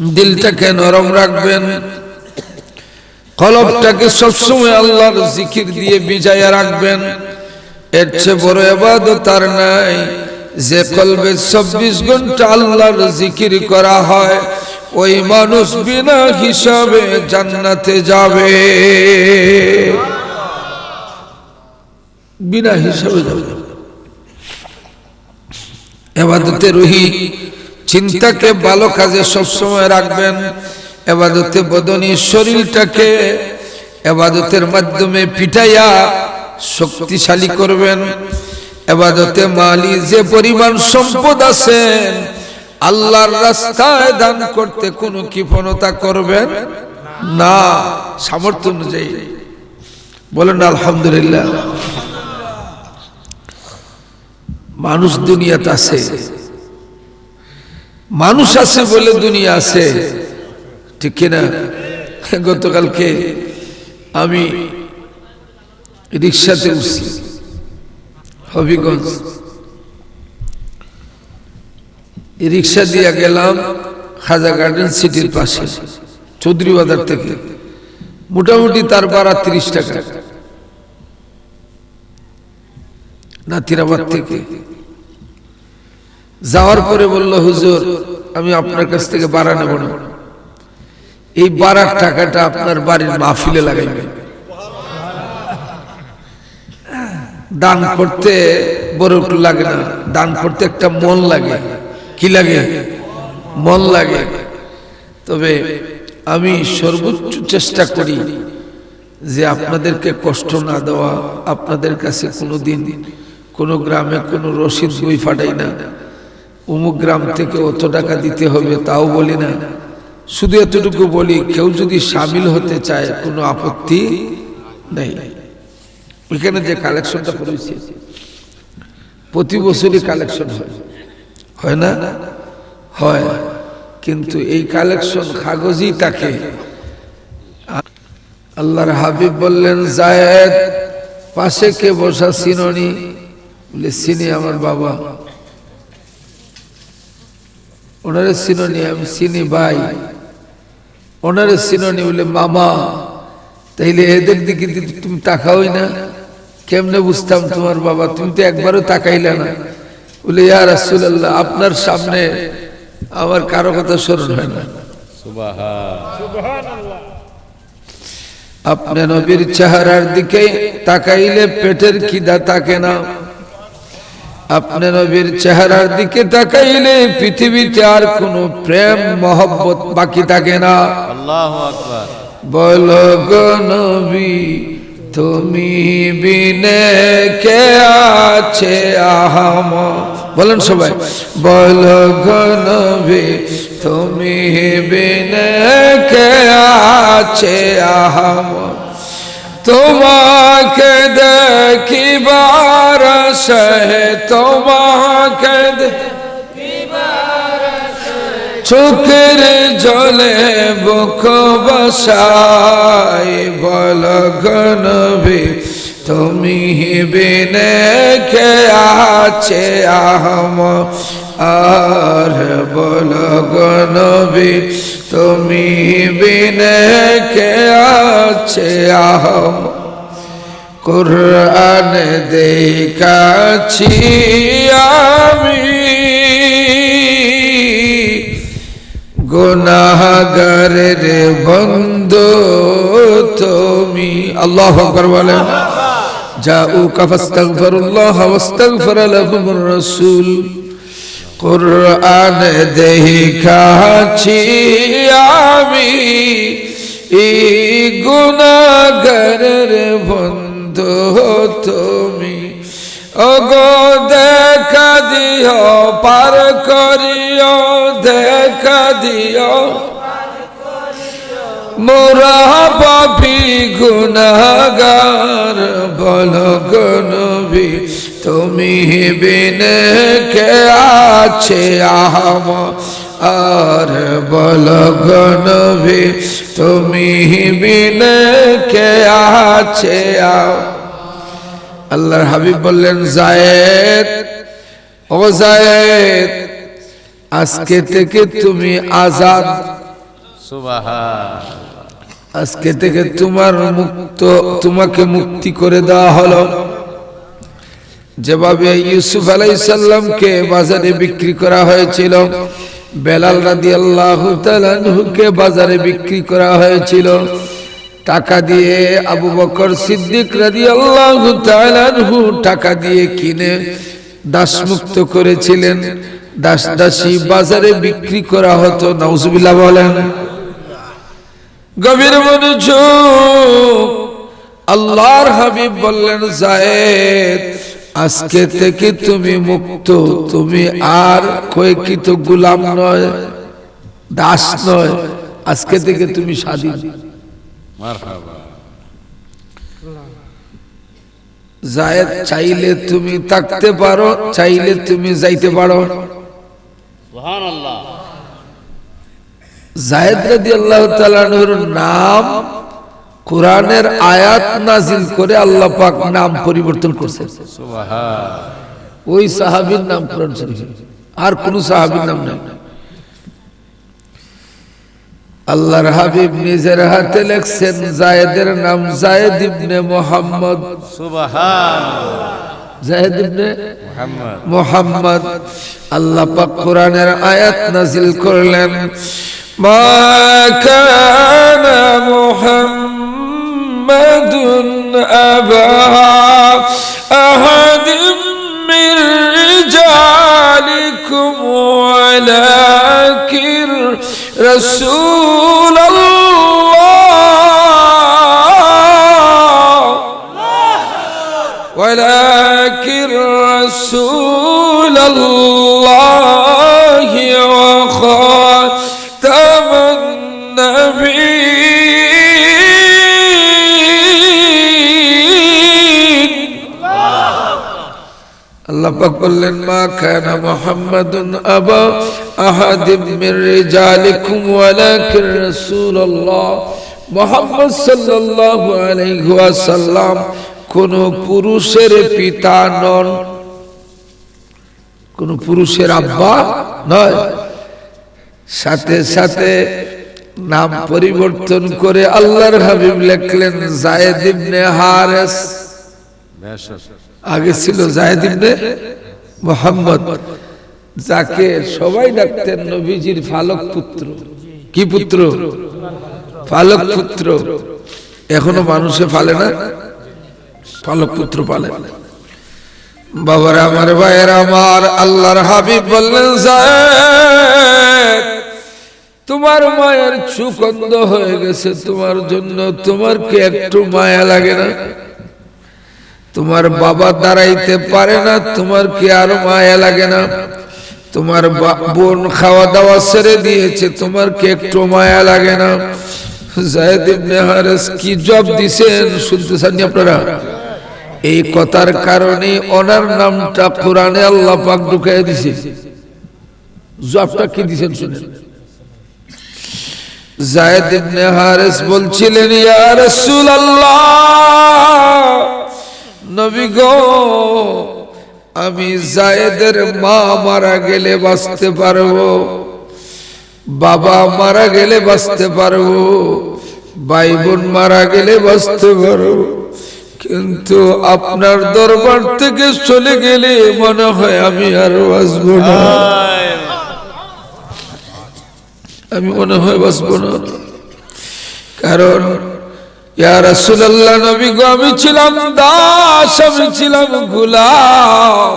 দিলটাকে নরম রাখবেন? কলবটাকে সবসময় আল্লাহর জিকির দিয়ে বিজায়া রাখবেন। এর চেয়ে বড় এবাদত আর নাই যে কলবে চব্বিশ ঘণ্টা আল্লাহর জিকির করা হয়, ওই মানুষ বিনা হিসাবে জান্নাতে যাবে। বিনা হিসাবে যাবে। এবাদতে রুহি চিন্তাকে ভালো কাজে সবসময় রাখবেন। এবাদতে বদনী শরীরটাকে এবাদতের মাধ্যমে পিটাইয়া শক্তিশালী করবেন। এবাদতে মালি যে পরিমাণ সম্পদ আছেন আল্লাহর রাস্তায় দান করতে কোনো কৃপণতা করবেন না। সামর্থ্য অনুযায়ী। বলেন, আলহামদুলিল্লাহ। মানুষ দুনিয়াতে আছে। মানুষ আছে বলে দুনিয়া আছে। ঠিক কিনা? গতকালকে আমি রিক্সাতে উঠছি, হবিগঞ্জ। রিক্সা দিয়ে গেলাম খাজা গার্ডেন সিটির পাশে চৌধুরী বাজার থেকে। মোটামুটি তার ভাড়া তিরিশ টাকা। নাতিরাবাদ থেকে। যাওয়ার পরে বলল, হুজুর, আমি আপনার কাছ থেকে বাড়া নেব না। এই বাড়ার টাকাটা আপনার বাড়ির মাহফিলে লাগাইবেন। দান করতে বড় লাগে না। দান করতে একটা মন লাগে। কি লাগে? মন লাগে। তবে আমি সর্বোচ্চ চেষ্টা করি যে আপনাদেরকে কষ্ট না দেওয়া, আপনাদের কাছে কোনো দিন কোনো গ্রামে কোনো রসিদ বই ফাটাই না। অমুক গ্রাম থেকে অত টাকা দিতে হবে তাও বলি না। শুধু এতটুকু বলি, কেউ যদি সামিল হতে চায়, কোনো আপত্তি নেই। এখানে যে কালেকশনটা করেছি, প্রতি বছরই কালেকশন হয়। হয় না? হয়। কিন্তু এই কালেকশন কাগজই তাকে। আল্লাহর হাবিব বললেন, জায়েদ, পাশে কে বসা সিননি? বলে সিনি আমার বাবা। ওনারে সিননি আমি চিনি ভাই। ওনারে সিননি বলে মামা। তাইলে এদের দিকে তুমি তাকাওই না। কেমনে বুঝতাম তোমার বাবা? তুমি তো একবারও তাকাইলে না। বলে ইয়া রাসূলুল্লাহ আপনার সামনে আমার কারও কথা স্মরণ হয় না। আপনার নবীর চেহারার দিকে তাকাইলে পেটের খিদা থাকে না। আপনি নবীর চেহারার দিকে তাকাইলে পৃথিবীতে আর কোনো প্রেম মহব্বত বাকি থাকে না। বলো গো নবী তুমি বিনে কে আছে আহাম বলেন সবাই। বলো গো নবী তুমি বিনে কে আছে আহাম তোমাকে দেখিবার সহে তোমাকে চোখের জলে বুক বসাই, বল গনবি তুমি বিনে কে আছে আহম? আর বল গনবি তুমি বিনে কে আছে আহম কোরআন দেখাছি আমি। গুনাহগারের বন্ধু তুমি। আল্লাহ বলেন। জাউক ফাস্তাগফিরুল্লাহ ওয়াস্তাগফির লাহুমুর রাসূল। কোরআন দেখাছি আমি। এই গুনাহগারের বন্ধু তুমি। ওগো, দেখা দিও, পার করিও, দেখা দিও। মোরা পাপি গুনাগার বল গনবি তুমি বিনে কে আছে আহম আর বল গনবি তুমি বিনে কে আছে? আল্লাহর হাবিব বললেন জায়েদ ও জায়েদ আজকে থেকে তুমি আজাদ। আজকে থেকে তোমার মুক্ত তোমাকে মুক্তি করে দেওয়া হলো। যেভাবে ইউসুফ আলাইসাল্লামকে বাজারে বিক্রি করা হয়েছিল বেলাল রাদি আল্লাহকে বাজারে বিক্রি করা হয়েছিল। টাকা দিয়ে আবু বকর সিদ্দিক রাদি আল্লাহ টাকা দিয়ে কিনে দাসমুক্ত করেছিলেন। দাস দাসী বাজারে বিক্রি করা হতো, নাউজুবিল্লাহ বলেন। গভীর মনোযোগ, আল্লাহর হাবিব বললেন, জায়েদ আজকে থেকে তুমি মুক্ত তুমি আর কয়েকিত গুলাম নয় দাস নয় আজকে থেকে তুমি স্বাধীন। জায়েদ চাইলে তুমি থাকতে পারো চাইলে তুমি যাইতে পারো। জায়েদ তাআলার নাম কোরআনের আয়াত নাজিল করে আল্লাহ পাক নাম পরিবর্তন করছে ওই সাহাবীর নাম কোরআন শরীফে। আর কোন সাহাবীর নাম নাই। আল্লাহর হাবিব নিজের হাতে লেখছেন জায়েদের নাম জায়েদ ইবনে মোহাম্মদ। সুবহান জায়েদ ইবনে মোহাম্মদ। আল্লাহ পাক কোরআনের আয়াত নাজিল করলেন মা কানা محمد أبا أحد من رجالكم ولكن رسول الله. ولكن رسول الله. পাক বললেন মা কানা মুহাম্মাদুন আবা আহাদিম মির রিজালিকুম ওয়ালাকিন রাসূলুল্লাহ। মুহাম্মদ সাল্লাল্লাহু আলাইহি ওয়াসাল্লাম কোন পুরুষের পিতা নন, কোন পুরুষের আব্বা নয়। সাথে সাথে নাম পরিবর্তন করে আল্লাহর হাবিব লেখলেন, জায়েদ ইবনে হারেস। আগে ছিল জায়েদ ইবনে মোহাম্মদ, যাকে সবাই ডাকতেন নবীজির ফালক পুত্র। কি পুত্র? ফালক পুত্র। এখনও মানুষে ফালে না? ফালক পুত্র পালে। বাবার, আমার ভাইয়ের, আমার আল্লাহর হাবিব বললেন তোমার মায়ের চুকন্দ হয়ে গেছে, তোমার জন্য তোমার কি একটু মায়া লাগে না? তোমার বাবা দাঁড়াইতে পারে না, তোমার কি আর মায়া লাগে না? তোমার বোন খাওয়া দাওয়া ছেড়ে দিয়েছে, তোমার কি একটু মায়া লাগে না? জায়েদ ইবনে হারেস কি জব দিছেন? শুনতে চান আপনারা? এই কথার কারণে ওনার নামটা কোরআনে আল্লাহ পাক ঢুকাই দিছে। জবটা কি দিছেন শুনেন। জায়েদ ইবনে হারেস বলছিলেন, ইয়া রাসূলুল্লাহ! নবী গো, আমি জায়েদের মা মারা গেলে বাঁচতে পারব, বাবা মারা গেলে বাঁচতে পারব ভাই বোন মারা গেলে বাঁচতে পারব। কিন্তু আপনার দরবার থেকে চলে গেলে মনে হয় আমি আর বাঁচবো না। আমি মনে হয় বাঁচব না। কারণ ইয়া রাসূলুল্লাহ নবী গো আমি ছিলাম দাস, আমি ছিলাম গোলাম।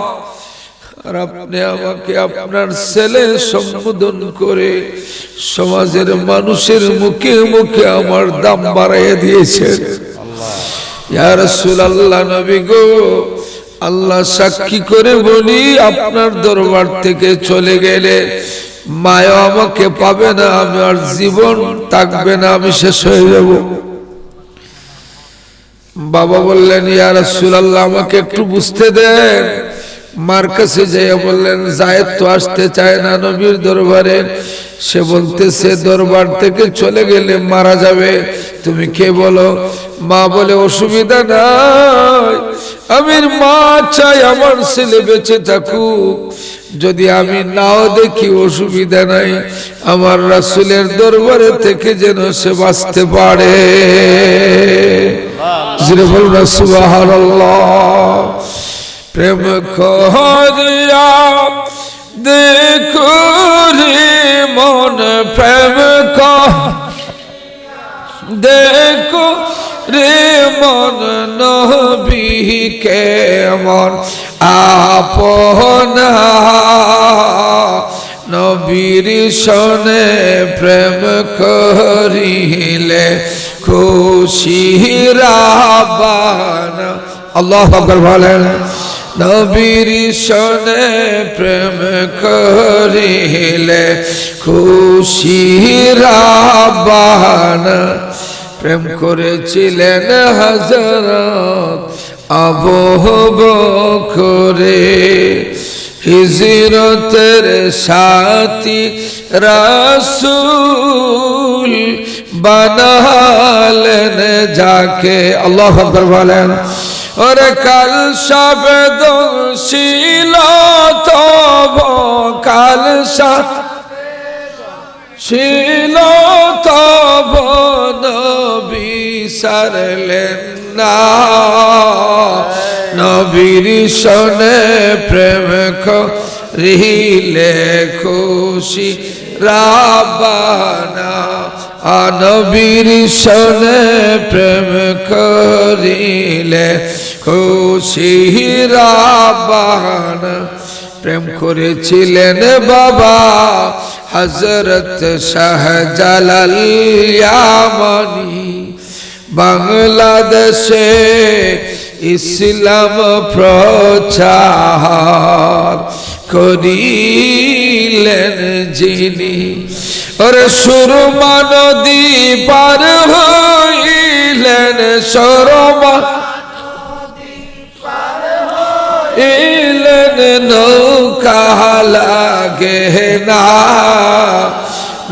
আর আপনি আমাকে আপনার ছেলে সম্বোধন করে সমাজের মানুষের মুখে মুখে আমার দাম বাড়াইয়া দিয়েছেন। ইয়া রাসূলুল্লাহ নবী গো আল্লাহ সাক্ষী করে বলি, আপনার দরবার থেকে চলে গেলে মায়া আমাকে পাবে না আমার জীবন থাকবে না, আমি শেষ হয়ে যাব। বাবা বললেন, ইয়া রাসূলুল্লাহ, আমাকে একটু বুঝতে দেন। মার কাছে যেয়ে বললেন, জায়েদ তো আসতে চায় না নবীর দরবারে। সে বলতেছে, দরবার থেকে চলে গেলে মারা যাবে। তুমি কে বলো? মা বলে, অসুবিধা নাই। আমির মা চাই আমার ছেলে বেঁচে থাকুক। যদি আমি নাও দেখি অসুবিধা নাই, আমার রাসুলের দরবারে থেকে যেন সে বাঁচতে পারে। বলুন না সুবহানাল্লাহ প্রেম করিয়া দেখো রে মন প্রেম কর দেখো রে মন নবী কেমন আপনা নবীর সনে প্রেম করিলে খুশি রাবান আল্লাহ বলেন, নবীর সনে প্রেম করিলে খুশি রাবান প্রেম করেছিলেন হাজারত আবহব করে হিজরতের সাথী রাসূল বানালেন যাকে, আল্লাহ বলেন, ওরে কাল শব্দ ছিল তব কাল ছিল তব নবী সারলেন না। নবীর সনে প্রেম রিলে খুশি রাবানা আনবীর সনে প্রেম করিলে খুশি রাবানা প্রেম করেছিলেন বাবা হজরত শাহজালায়ামানি বাংলাদেশে ইসলাম প্রচার করিলেন যিনি ওরে সুরমা নদী পার হইলেন সরমা এলেন নৌকা লাগে না।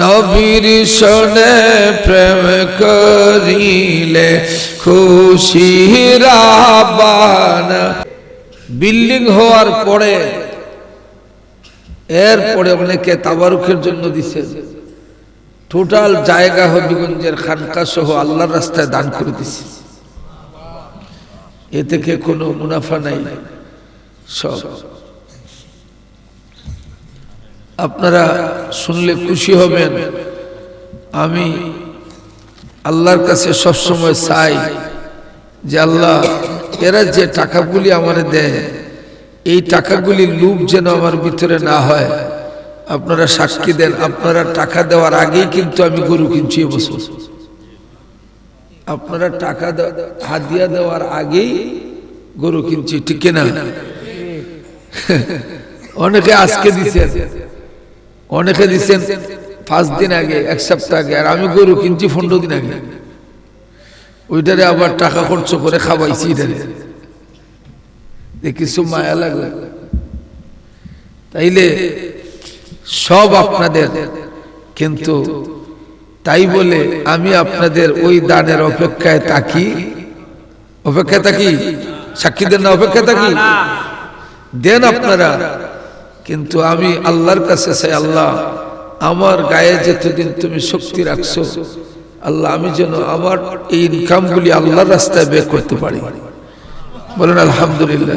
নবীর শোনে প্রেম করিলে খুশি রাবান। বিল্ডিং হওয়ার পরে, এরপরে অনেকে তাবারুকের জন্য দিছে। টোটাল জায়গা হবিগঞ্জের খানকা সহ আল্লাহর রাস্তায় দান করে দিছে। এ থেকে কোনো মুনাফা নাই। সব। আপনারা শুনলে খুশি হবেন, আমি আল্লাহর কাছে সবসময় চাই যে আল্লাহ, এরা যে টাকাগুলি আমার দেয়, এই টাকাগুলি লুপ যেন আমার ভিতরে না হয়। আপনারা সাক্ষী দেন, আপনারা টাকা দেওয়ার আগেই কিন্তু আমি গরু কিনছি এবছর আপনারা টাকা হাদিয়া দেওয়ার আগেই গরু কিনছি ঠিক না অনেকে আজকে দিচ্ছেন অনেকে দিচ্ছেন পাঁচ দিন আগে, এক সপ্তাহ আগে, আর আমি গরু কিনছি পনেরো দিন আগে। ওইটারে আবার টাকা খরচ করে খাওয়াইছি এটারে। কিছু মায়া লাগবে তাইলে সব আপনাদের। কিন্তু তাই বলে আমি আপনাদের ওই দানের অপেক্ষায় তাকি অপেক্ষায় থাকি? সাক্ষী দেন না, অপেক্ষায় থাকি? দেন আপনারা। কিন্তু আমি আল্লাহর কাছে চাই, আল্লাহ, আমার গায়ে যেতদিন তুমি শক্তি রাখছো, আল্লাহ, আমি যেন আমার এই ইনকামগুলি আল্লাহর রাস্তায় বের করতে পারি। বলেন, আলহামদুলিল্লাহ।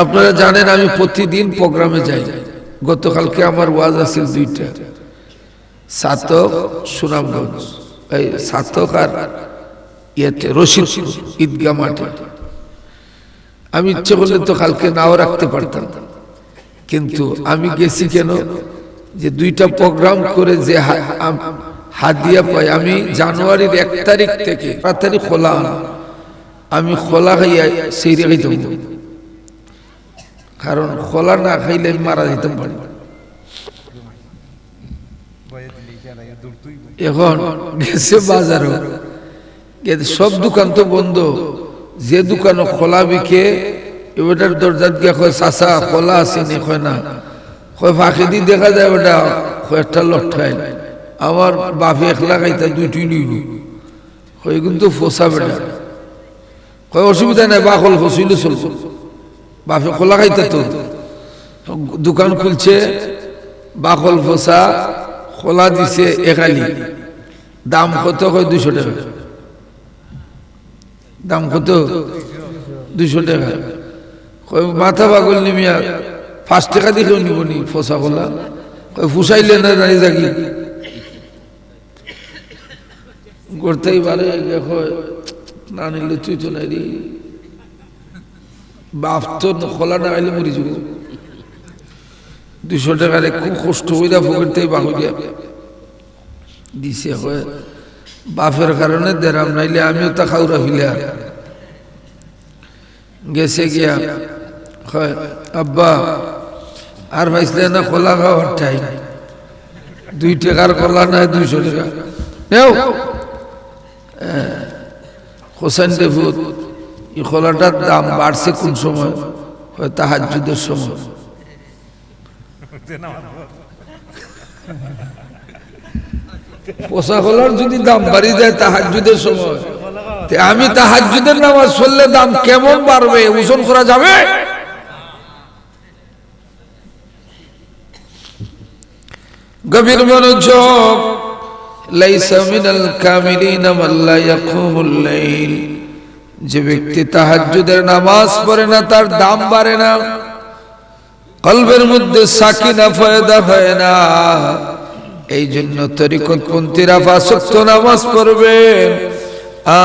আপনারা জানেন আমি প্রতিদিন প্রোগ্রামে যাই। গতকালকে আমার ওয়াজ আছে দুইটা। সাতক, সুনামগঞ্জ। এই সাতক আর ইয়েতে রশিদ ঈদগা মাঠে। আমি ইচ্ছে করলে তো কালকে নাও রাখতে পারতাম। কিন্তু আমি গেছি কেন? যে দুইটা প্রোগ্রাম করে যে হাদিয়া পাই, আমি জানুয়ারির এক তারিখ থেকে তাড়াতাড়ি খোলা। আমি খোলা খাইয়া সেই রেখাইতাম কারণ খোলা না খাইলে মারা যেতাম পারি। এখন গেছে বাজারও। সব দোকান তো বন্ধ। যে দোকান খোলা বিকে, এবারটার দরজাত গিয়া কয়, চাচা, খোলা আছে নি? কয়, না। কয়, ফাঁকি দিয়ে দেখা যায় ওটা। কয়েকটা লঠাই আমার বাপে একলা খাইতা দুইটি নিব কয় কিন্তু ফসা বেটা। কয়, অসুবিধা নাই, বাকল ফসিল চলব। বাপে খোলা খাইতে তো। দোকান খুলছে, বাকল ফসা, খোলা দিছে একালি দাম কত হয় দুশো টাকা। দাম কত? দুশো টাকা। মাথা পাগল নিমিয়া পাঁচ টাকা দিলেও নিব নি ফসা খোলা। কয়, ফুসাইলে না দাঁড়িয়ে থাকি করতেই পারে না নিলে তুই নাই রে। বাপ তো খোলা না আইলে মরি যাব। দুশো টাকারে খুব কষ্ট দিছে বাপের কারণে দেরাম নাইলে আমিও তা ফিলে আর গেছে গিয়া হয় আব্বা, আর পাইছিলে না কলা খাওয়ার টাইম দুই টাকার কলা নাই দুইশো টাকা। হোসেন দেবুত এই দাম বাড়ছে কোন সময়? হয় তাহাজুদের সময়। পোষা যদি দাম বাড়ি যায় তাহাজুদের সময়। আমি তাহাজুদের নামাজ পড়লে দাম কেমন বাড়বে? ওজন করা যাবে? গভীর মনোযোগ। লাইসা মিনাল কামিলিনা মান লা ইয়াকুমুল লাইল। যে ব্যক্তি তাহাজ্জুদের নামাজ পড়ে না, তার দাম বাড়ে না। কলবের মধ্যে সাকিনা ফয়দা হয় না। এই জন্য তরিকত পন্থীরা ফাসক্ত নামাজ পড়বেন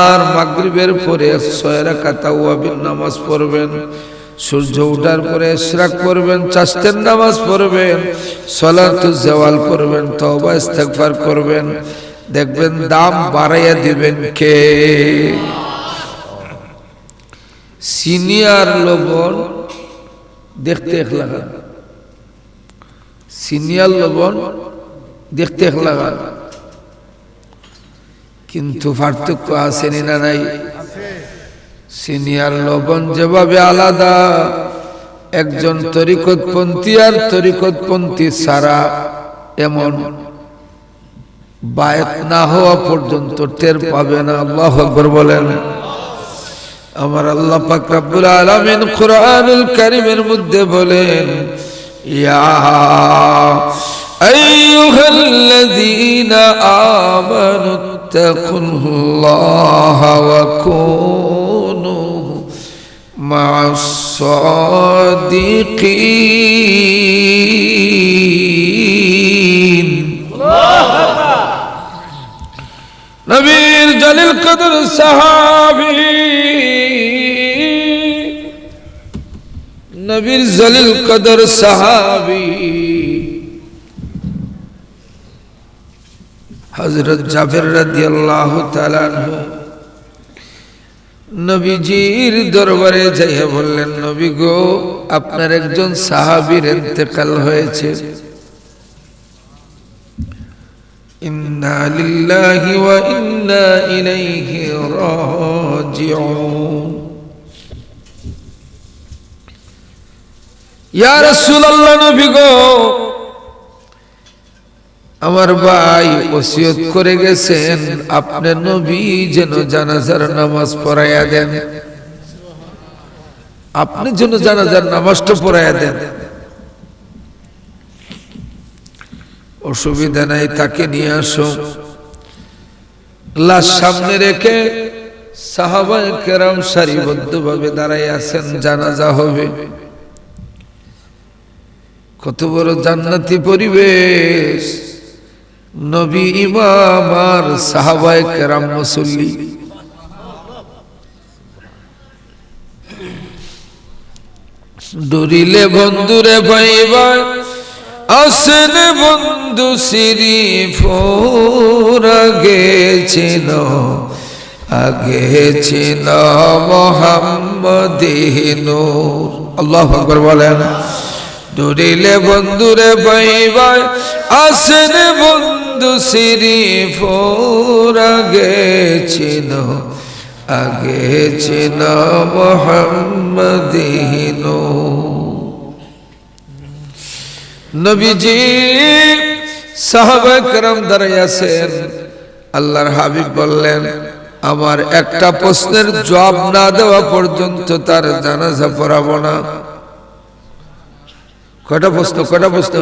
আর মাগরিবের পরে ছয় রাকাত আওয়াবিন নামাজ পড়বেন। সূর্য ওঠার পরে ইশরাক পড়বেন চাস্তের নামাজ পড়বেন সলাতুজ জাওয়াল পড়বেন, তওবা ইস্তেগফার করবেন। দেখবেন দাম বাড়াইয়া দিবেন কে? সিনিয়র লবণ দেখতে লাগা। সিনিয়র লবণ দেখতে লাগা। কিন্তু পার্থক্য আছে না নাই? সিনিয়র লবণ যেভাবে আলাদা, একজন তরিকতপন্থী আর তরিকতপন্থী সারা এমন বায়ত না হওয়া পর্যন্ত টের পাবে না। আল্লাহ বলেন। আমার আল্লাহ পাক রব্বুল আলামিন কোরআনুল কারীমের মধ্যে বলেন, ইয়া আইয়ুহাল্লাযীনা আমানু তাকুল্লাহা ওয়া কুনু মা'আস সাদিকিন নবীর জলিল কদর সাহাবি। নবীর জলিল কদর সাহাবি। হজরত জাফর তাআলা আনহু। নবীজির দরবারে যাইয়া বললেন, নবী গো, আপনার একজন সাহাবীর ইন্তেকাল হয়েছে। লিল্লাহি ওয়া ইন্না ইলাইহি রাজিউন। ইয়া রাসূলুল্লাহ নবী গো, আমার ভাই ওসিয়ত করে গেছেন আপনার নবী যেন জানাজার নামাজ পড়াইয়া দেন। আপনি যেন জানাজার নামাজটা পড়াইয়া দেন। অসুবিধা নাই, তাকে নিয়ে আসো। লাশ সামনে রেখে সাহাবায় কেরাম সারিবদ্ধ ভাবে দাঁড়াই আছেন, জানাজা হবে। কত বড় জান্নাতি পরিবেশ। নবী, ইমাম আর সাহাবায় কেরাম মুসল্লি। ডরিলে বন্ধুরে ভাইবাই আসেন বন্ধু সিরি ফোর আগে ছিল আগে ছিল মোহাম্মদিনুর আল্লাহ আকবর বলেন, ডরিলে বন্ধুরে ভাইবাই আসেন বন্ধু সিরি ফোর আগে ছিল আগে ছিল মোহাম্মদিনুর নবীজি সাহাবাকরাম দাঁড়াই আছেন। আল্লাহর হাবিব বললেন, আমার একটা প্রশ্নের জবাব না দেওয়া পর্যন্ত তার জানাজা পড়াবো না। কয়টা প্রশ্ন কয়টা প্রশ্ন?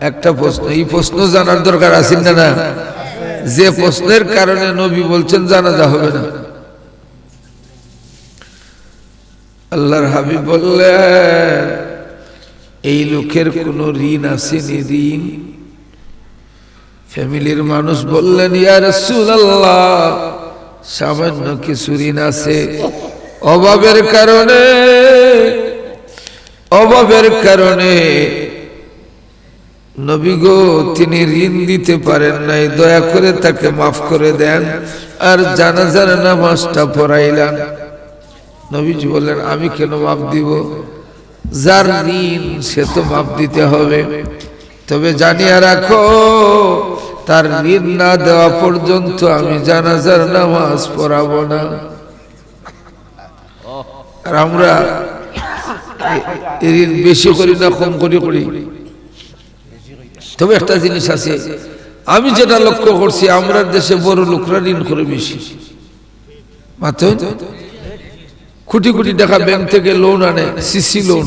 একটা প্রশ্ন, এই প্রশ্ন জানার দরকার আছে না না? যে প্রশ্নের কারণে নবী বলছেন জানাজা হবে না। আল্লাহর হাবিব বললেন এই লোকের কোন ঋণ আসেনি ঋণ। ফ্যামিলির মানুষ বললেন, ইয়া রাসূলুল্লাহ, সামান্য কিছু ঋণ আছে। অভাবের কারণে অভাবের কারণে নবী গো, তিনি ঋণ দিতে পারেন নাই। দয়া করে তাকে মাফ করে দেন আর জানাজার নামাজটা পড়াইলেন। নবীজি বললেন, আমি কেন মাফ দিব? যার ঋণ সে তো মাপ দিতে হবে। তবে জানিয়া রাখো, তার ঋণ না দেওয়া পর্যন্ত আমি জানাজার নামাজ পড়াবো না। আর আমরা ঋণ বেশি করি না, কম করি করি। তবে একটা জিনিস আছে, আমি যেটা লক্ষ্য করছি, আমরা দেশে বড় লোকরা ঋণ করে বেশি। মাত্র কোটি কোটি টাকা ব্যাংক থেকে লোন আনে সিসি লোন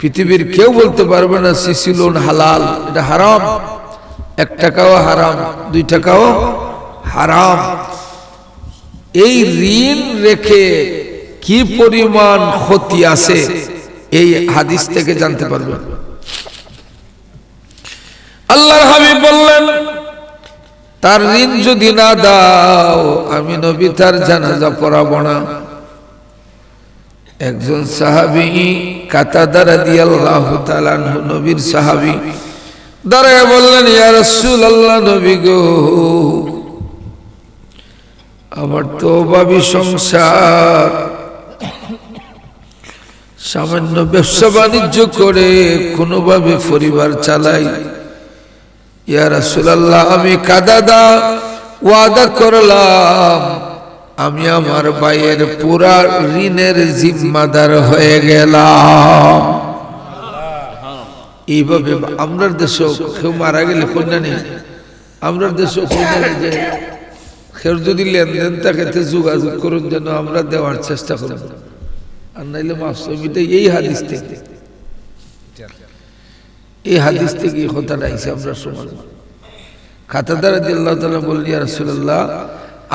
পৃথিবীর কেউ বলতে পারবে না সিসি লোন হালাল, এটা হারাম। এক টাকাও হারাম, দুই টাকাও হারাম। এই ঋণ রেখে কি পরিমাণ ক্ষতি আছে, এই হাদিস থেকে জানতে পারবেন আল্লাহর হাবিব বললেন, তার ঋণ যদি না দাও, আমি নবী তার জানাজা পড়াবো না। একজন সাহাবি কাতাদা রাদিয়াল্লাহু তাআলা আনহু, নবীর সাহাবি, দাঁড়ায় বললেন, ইয়া রাসূলুল্লাহ, নবী গো, আমার তো অভাবী সংসার সামান্য ব্যবসা বাণিজ্য করে কোনোভাবে পরিবার চালাই। ইয়া রাসূলুল্লাহ, আমি কাদাদা ওয়াদা করলাম আমি আমার ভাইয়ের পুরা ঋণের জিম্মাদার হয়ে গেলাম। এইভাবে আমরার দেশে কেউ মারা গেলে কন্যা নেই আমরার দেশে কন্যা যে কেউ যদি লেনদেন থাকে যোগাযোগ করুন যেন আমরা দেওয়ার চেষ্টা করব। আর নাইলে মাসমিটা এই হাদিস থেকে। এই হাদিস থেকে কথাটা আইসে আমরা সমাজ খাতাদার দিল্লাহ তালা বললি আর রাসুল্লাহ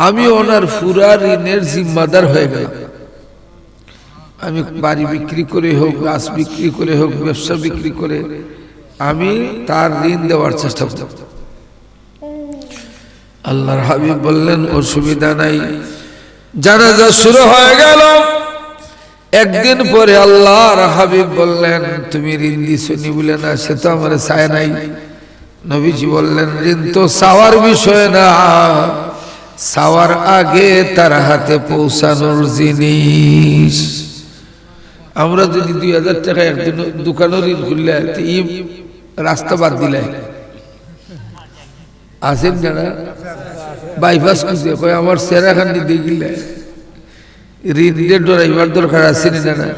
আমি ওনার ফুরা ঋণের জিম্মাদার হয়ে গেলাম। আমি বাড়ি বিক্রি করে হোক, গাছ বিক্রি করে হোক, ব্যবসা বিক্রি করে আমি তার ঋণ দেওয়ার চেষ্টা করতাম আল্লাহর হাবিব বললেন, অসুবিধা নাই। জানাজা শুরু হয়ে গেল। একদিন পরে আল্লাহর হাবিব বললেন, তুমি ঋণ দিছনি বলে না, সে তো আমার চায় নাই। নবীজি বললেন, ঋণ তো চাওয়ার বিষয় না। চাওয়ার আগে তার হাতে পৌঁছানোর জিনিস। আমরা যদি দুই হাজার টাকা একদিন দোকানের ঋণ খুললে রাস্তা বাদ দিলে। আছেন যারা বাইপাস খুঁজে, কয় আমার সেরাখানি দেখিলে ঋণের ডরাইবার দরকার আছে না না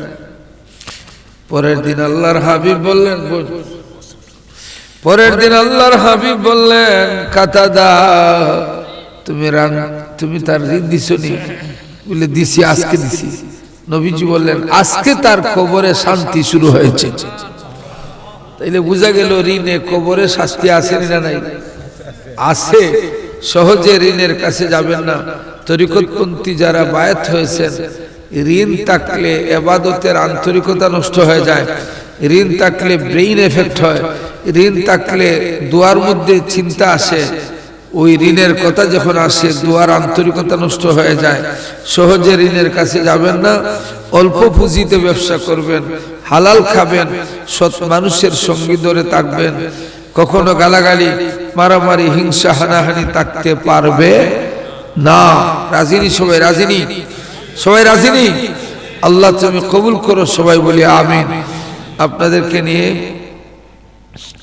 পরের দিন আল্লাহর হাবিব বললেন পরের দিন আল্লাহর হাবিব বললেন, কাতাদা। তুমি রান তুমি তার ঋণ দিছো নি বলে, দিছি, আজকে দিছি। নবীজি বললেন, আজকে তার কবরে শান্তি শুরু হয়েছে। তাইলে বোঝা গেল ঋণে কবরে শাস্তি আছে না নাই? আছে সহজে ঋণের কাছে যাবেন না। তরিকতপন্থী যারা বায়াত হয়েছেন, ঋণ থাকলে এবাদতের আন্তরিকতা নষ্ট হয়ে যায়। ঋণ থাকলে ব্রেইন এফেক্ট হয়। ঋণ থাকলে দুয়ার মধ্যে চিন্তা আসে। ওই ঋণের কথা যখন আসে, দুয়ার আন্তরিকতা নষ্ট হয়ে যায়। সহজে ঋণের কাছে যাবেন না, অল্প পুঁজিতে ব্যবসা করবেন, হালাল খাবেন, সৎ মানুষের সঙ্গী ধরে থাকবেন। কখনো গালাগালি, মারামারি, হিংসা, হানাহানি থাকতে পারবে না। রাজিনী সবাই রাজিনী সবাই রাজিনী আল্লাহ তুমি কবুল করো সবাই বলি আমিন। আপনাদেরকে নিয়ে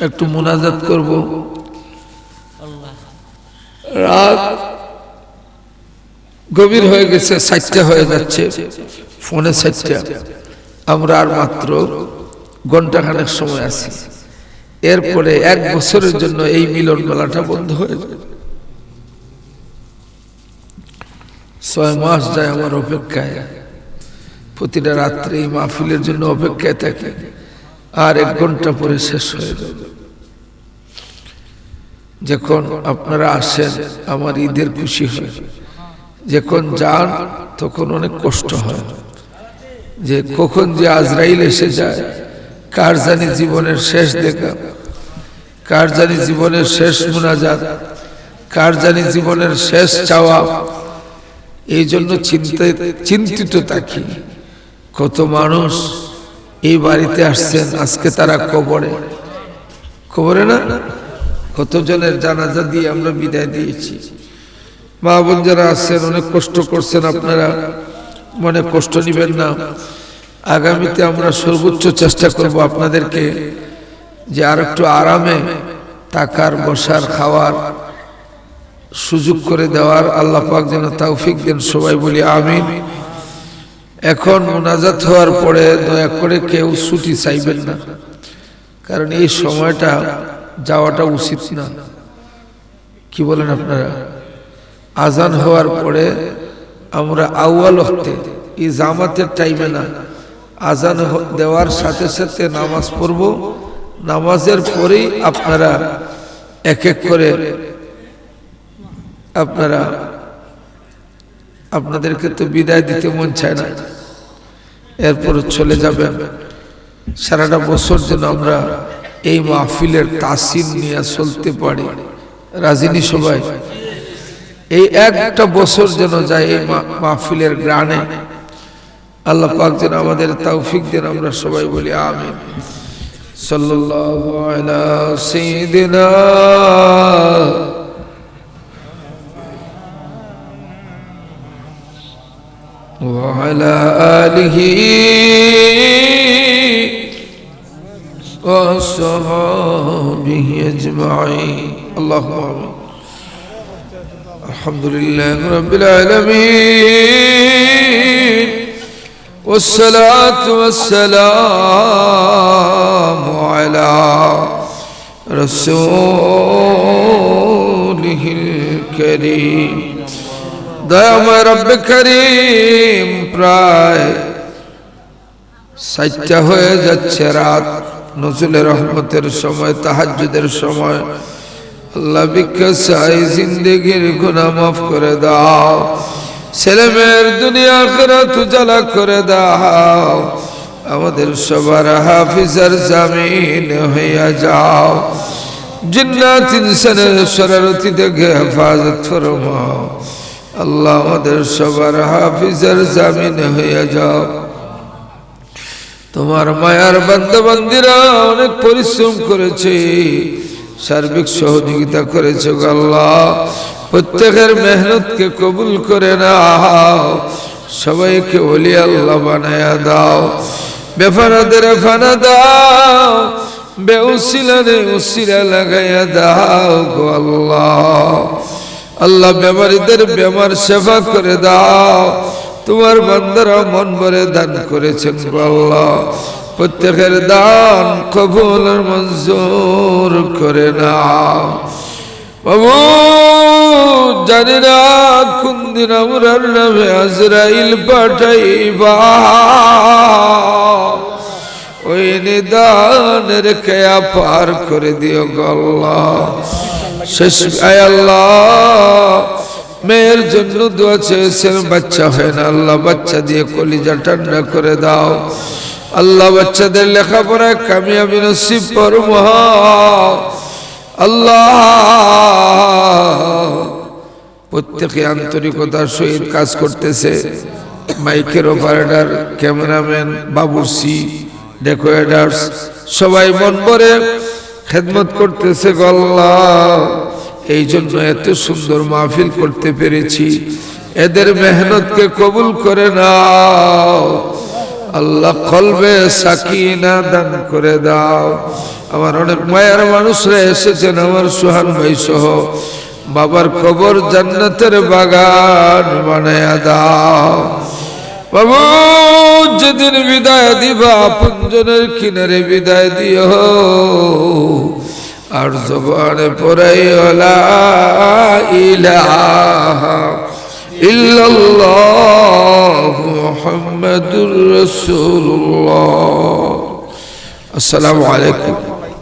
একটু মোনাজাত করব। রাত গভীর হয়ে গেছে, সাতটা হয়ে যাচ্ছে, ফোনে সাতটা। আমরা আর মাত্র ঘন্টাখানেক সময় আছি। এরপরে এক বছরের জন্য এই মিলন মেলাটা বন্ধ হয়ে ছয় মাস যায় আমার অপেক্ষায়। প্রতিটা রাত্রে এই মাহফিলের জন্য অপেক্ষায় থাকে। আর এক ঘণ্টা পরে শেষ হয়ে যাবে। যখন আপনারা আসেন, আমার ঈদের খুশি হয়। যখন যান, তখন অনেক কষ্ট হয়। যে কখন যে আজরাইল এসে যায়, কার জানি জীবনের শেষ দেখা, কার জানি জীবনের শেষ মুনাজাত, কার জানি জীবনের শেষ চাওয়া, এই জন্য চিন্তিত চিন্তিত থাকি। কত মানুষ এই বাড়িতে আসছেন, আজকে তারা কবরে। কবরে না? কতজনের জানাজা দিয়ে আমরা বিদায় দিয়েছি। মা বোন যারা আসছেন অনেক কষ্ট করছেন আপনারা। মনে কষ্ট নিবেন না। আগামীতে আমরা সর্বোচ্চ চেষ্টা করব আপনাদেরকে যে আর একটু আরামে টাকার বসার, খাওয়ার সুযোগ করে দেওয়ার আল্লাহ পাক যেন তৌফিক দেন সবাই বলি আমিন। এখন মোনাজাত হওয়ার পরে দয়া করে কেউ ছুটি চাইবেন না। কারণ এই সময়টা যাওয়াটা উচিত না। কি বলেন আপনারা? আজান হওয়ার পরে আমরা আউয়াল হতে এই জামাতের টাইমে না, আজান দেওয়ার সাথে সাথে নামাজ পড়ব। নামাজের পরেই আপনারা এক এক করে আপনারা, আপনাদেরকে তো বিদায় দিতে মন চায় না। এরপর চলে যাবেন। সারাটা বছর যেন আমরা এই মাহফিলের তাসির নিয়ে চলতে পারি রাজিনী সবাই এই একটা বছর যেন যায় এই মা- মাহফিলের গ্রানে আল্লাহ পাক যেন আমাদের তৌফিক দেন আমরা সবাই বলি আমিন সাল্লাল্লাহু আলা সাইয়্যিদিনা وعلى آله وصحابه أجمعين اللهم آمين الحمد لله رب العالمين والصلاة والسلام على رسوله الكريم দয়াময় রব্বে করিম প্রায় সাইটটা হয়ে যাচ্ছে রাত নজরুলের রহমতের সময়, তাহাজ্জুদের সময়, আল্লাহ ভিক্ষা চাই জিন্দগির গুনাহ মাফ করে দাও ছেলে মেয়ের দুনিয়া আখিরাত তুজালা করে দাও, আমাদের সবার হাফিজার জামিন হইয়া যাও, জিন্নাত ইনসানের শরারতি থেকে হেফাজত আল্লাহ আমাদের সবার হাফিজার জামিন হইয়া যাও। তোমার মায়ার বান্দাবান্দিরা অনেক পরিশ্রম করেছে, সার্বিক সহযোগিতা করেছে আল্লাহ। প্রত্যেকের মেহনতকে কবুল করে নাও, সবাইকে বলি আল্লাহ বানায়া দাও। বেফানাদের ফানা দাও, বেউসিলারে উসিলা লাগাইয়া দাও গো আল্লাহ। আল্লাহ বেমারিদের বেমার সেবা করে দাও তোমার বান্দারা মন ভরে দান করেছেন আল্লাহ। প্রত্যেকের দান কবুল মঞ্জুর করে নাও। বাবু জানি না কোন দিন আমরার নামে আজরাইল পাঠাইবা। ওই নিদানের কেয়া পার করে দিও গল্লা শেষ আয় আল্লাহ। মেয়ের জন্য দোয়া চেয়েছেন বাচ্চা হয় না। আল্লাহ বাচ্চা দিয়ে কলিজা ঠান্ডা করে দাও। আল্লাহ বাচ্চাদের লেখাপড়ায় কামিয়াবি নসিব পরম আল্লাহ প্রত্যেকে আন্তরিকতার সহিত কাজ করতেছে। মাইকের অপারেটর, ক্যামেরাম্যান বাবুর্সি ডেকোরেটার্স সবাই মন ভরে খেদমত করতেছে গল্লা এই জন্য এত সুন্দর মাহফিল করতে পেরেছি। এদের মেহনতকে কবুল করে নাও। আল্লাহ কলবে সাকিনা দান করে দাও। আমার অনেক মায়ের মানুষরা এসেছেন আমার সোহান ভাই সহ। বাবার কবর জান্নাতের বাগান বানায়া দাও। বাবু, যেদিন বিদায় দিবা, আপনজনের কিনারে বিদায় দিও। আর জবানে পড়াই ওলা ইলাহা ইল্লাল্লাহ মুহাম্মাদুর রাসূলুল্লাহ। আসসালামু আলাইকুম।